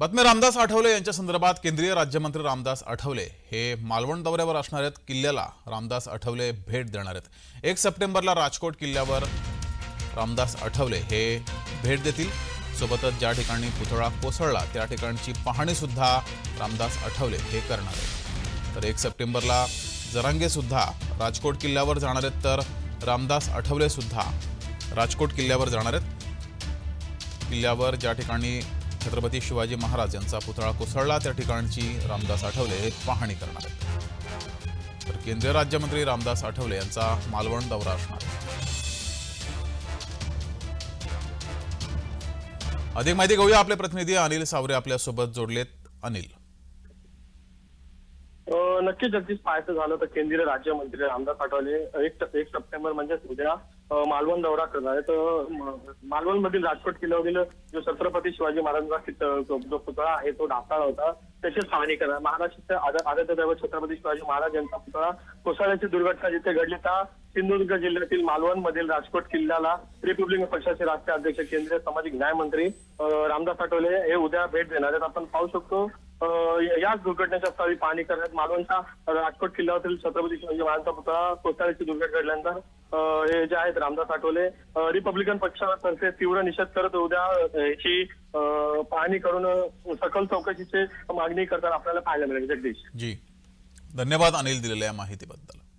बातमी रामदास आठवले यांच्या संदर्भात केंद्रीय राज्यमंत्री रामदास आठवले हे मालवण दौऱ्यावर असणार आहेत किल्ल्याला रामदास आठवले भेट देणार आहेत. एक सप्टेंबरला राजकोट किल्ल्यावर रामदास आठवले हे भेट देतील. सोबतच ज्या ठिकाणी पुतळा कोसळला त्या ठिकाणची पाहणीसुद्धा रामदास आठवले हे करणार आहेत. तर एक सप्टेंबरला जरांगेसुद्धा राजकोट किल्ल्यावर जाणार आहेत तर रामदास आठवलेसुद्धा राजकोट किल्ल्यावर जाणार आहेत. किल्ल्यावर ज्या ठिकाणी छत्रपती शिवाजी महाराज यांचा पुतळा कोसळला. त्या ठिकाणची रामदास आठवले पाहणी करणार आहेत. तर केंद्रीय राज्यमंत्री रामदास आठवले यांचा मालवण दौरा असणार अधिक माहिती घेऊया. आपले प्रतिनिधी अनिल सावरे आपल्यासोबत जोडलेत. अनिल. नक्कीच जगदीश पाहायचं झालं तर केंद्रीय राज्यमंत्री रामदास आठवले एक एक सप्टेंबर म्हणजेच उद्या मालवण दौरा करणार आहे. तर मालवण मधील राजकोट किल्ल्यावरील जो छत्रपती शिवाजी महाराजांचा जो पुतळा आहे तो डासाळा होता. त्याची पाहणी करणार. महाराष्ट्राचे आद- दैवत छत्रपती शिवाजी महाराज यांचा पुतळा कोसळण्याची दुर्घटना जिथे घडली त्या सिंधुदुर्ग जिल्ह्यातील मालवण मधील राजकोट किल्ल्याला रिपब्लिकन पक्षाचे राष्ट्रीय अध्यक्ष केंद्रीय सामाजिक न्याय मंत्री रामदास आठवले हे उद्या भेट देणार आहेत. आपण पाहू शकतो. याच दुर्घटनेच्या स्थळी पाहणी करण्यात मालवणच्या राजकोट किल्ल्यावरील छत्रपती शिवाजी महाराजांचा पुतळा कोसळण्याची दुर्घटना घडल्यानंतर हे जे आहेत रामदास आठवले रिपब्लिकन पक्षातर्फे तीव्र निषेध करत उद्या अ, याची पाहणी करून अ, सखोल चौकशीची मागणी करताना आपल्याला पाहायला मिळेल. जगदीश. जी. धन्यवाद अनिल दिलेल्या माहितीबद्दल.